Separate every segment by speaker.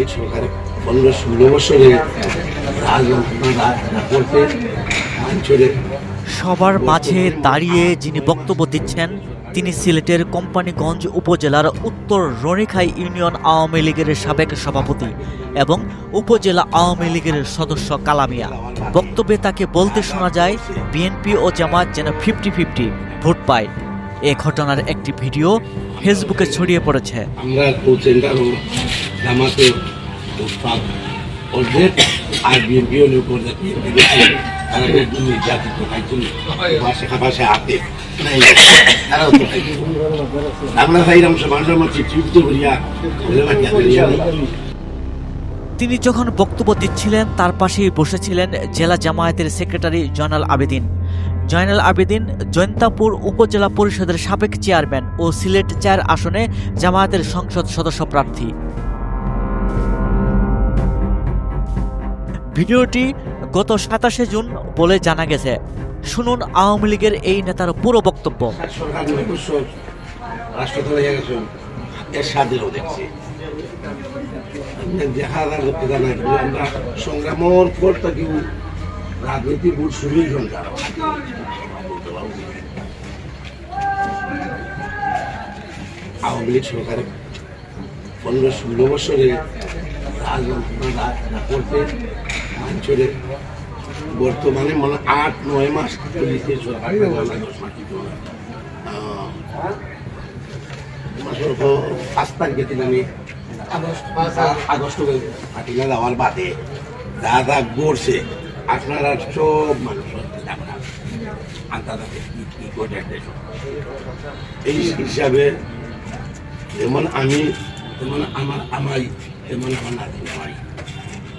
Speaker 1: লীগ সরকার পনেরো ষোলো বছরে রাজযন্ত্রণা রাজ না করতে অঞ্চলে
Speaker 2: সবার মাঝে দাঁড়িয়ে যিনি বক্তব্য দিচ্ছেন তিনি সিলেটের কোম্পানিগঞ্জ উপজেলার উত্তর রনিখাই ইউনিয়ন আওয়ামী লীগের সাবেক সভাপতি এবং উপজেলা আওয়ামী লীগের সদস্য কালামিয়া বক্তব্যে তাকে বলতে শোনা যায় বিএনপি ও জামাত যেন ফিফটি ফিফটি ভোট পায়। এ ঘটনার একটি ভিডিও ফেসবুকে ছড়িয়ে পড়েছে।
Speaker 1: আমরা অর্ধেক আর বিএনপিও বিএনপি তারা তৃপ্ত করিয়া
Speaker 2: তিনি যখন বক্তব্য দিচ্ছিলেন, তার পাশেই বসেছিলেন জেলা জামায়াতের সেক্রেটারি জয়নাল আবেদিন। জয়নাল আবেদিন জৈন্তাপুর উপজেলা পরিষদের সাবেক চেয়ারম্যান ও সিলেট চার আসনে জামায়াতের সংসদ সদস্য প্রার্থী। ভিডিওটি গত সাতাশে জুন বলে জানা গেছে। শুনুন আওয়ামী লীগের এই নেতার পুরো বক্তব্য।
Speaker 1: রাজনীতি আওয়ামী লীগ পনেরো ষোলো বছরে রাজযন্ত্রণা রাজ না করতে অঞ্চলে বর্তমানে মানে আট নয় মাস মাসের পর পাঁচ তারিখে দিন আমি আগস্ট পাঠিয়ে যাওয়ার বাদে যা যা গড়ছে আপনারা সব মানুষ আন্তর্জাতিক কি কি করে এই হিসাবে যেমন আমি যেমন আমার আমাই তেমন আমার নাতি আমাই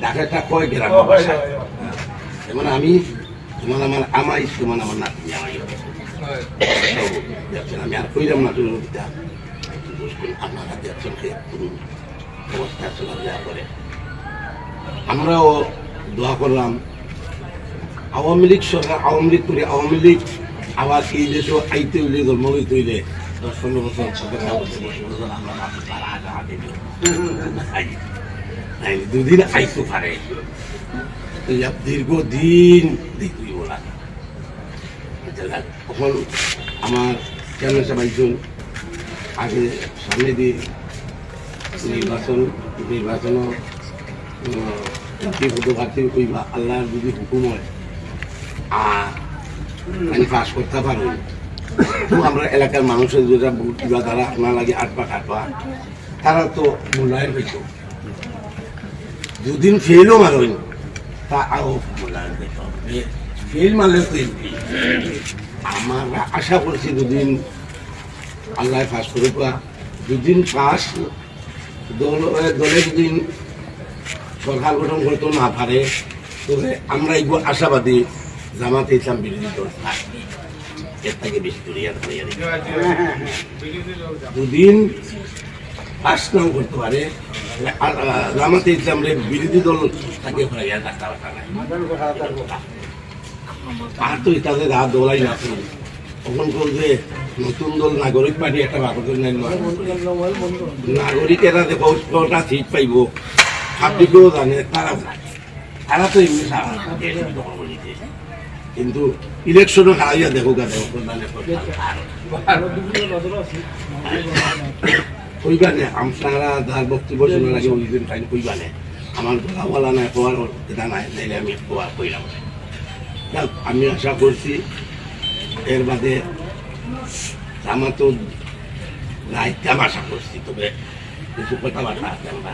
Speaker 1: ঢাকাটা কয় গ্রাম? ভাষা যেমন আমি যেমন আমার আমাই তেমন আমার নাতি আমাই আমি আর কইলাম না তুমি আপনারা অবস্থা চলাফেরা করে। আমরাও দোয়া করলাম। আওয়ামী লীগ সরকার আওয়ামী লীগ করে আওয়ামী লীগ আবার এই দেশও আইতে হইলে হইতে হইলে দশ পনেরো বছর সতেরো বছর বছর বছর আমরা দুদিন আইতে পারে দীর্ঘদিন দেখবি বলা তখন আমার কেন সাবাইজন আগে সামনে দিয়ে নির্বাচন নির্বাচন ঘাটতে কইবা, আল্লাহর যদি হুকুম হয়, আর আমি পাস করতে পারো তো আমরা এলাকার মানুষের যেটা ভোট দিবা, তারা আপনার লাগে আট পা আট পা তারা তো মূল্যায়ন হইত। দুদিন ফেলও মারইন। তা আও ফেল মারলে আমরা আশা করছি দুদিন আল্লাহ পাস করে পা দুদিন পাস দল দলে দুদিন সরকার গঠন করতে না পারে তবে আমরা এগুলো আশাবাদী জামাতে ইসলাম বিরোধী দল থাকবে। এর থেকে বেশি দূরে আর দুদিন পাস নাও করতে পারে। জামাতে ইসলামের বিরোধী দল তাকে হইয়া থাকতে পারে না। আর তো তাদের রাত দলাই না তখন বলছে নতুন দল নাগরিক পার্টি একটা নাই নাগরিকেরা যে কটা সিট পাইব পাবলিকও জানে, তারা তারা তো এমনি। কিন্তু ইলেকশনও হারাইয়া দেখো গা, দেখো কইবানে আপনারা যার বক্তব্য শোনার আগে ওই দিন টাইম কইবানে। আমার বলা নাই কোয়ার এটা নাই নাইলে আমি কোয়া কইলাম না। আমি আশা করছি এর বাদে আমার তো রাইতাম আশা করছি তবে কিছু কথাবার্তা আছে আমরা।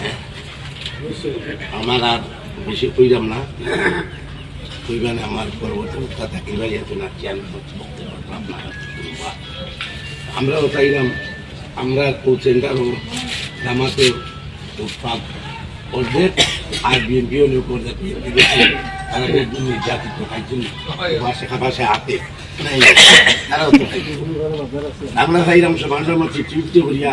Speaker 1: হ্যাঁ। আমার আর বেশি কইলাম না। কইবানে আমার পরবর্তী কথা থাকিবার এত না কি আমি বক্তব্য করলাম না আমরাও চাইলাম আমরা কোচেন্টার অর্ধেক আর বিএনপিও করে বিএনপি তারা খাইছেন হাতে। মধ্যে তৃপ্তি করিয়া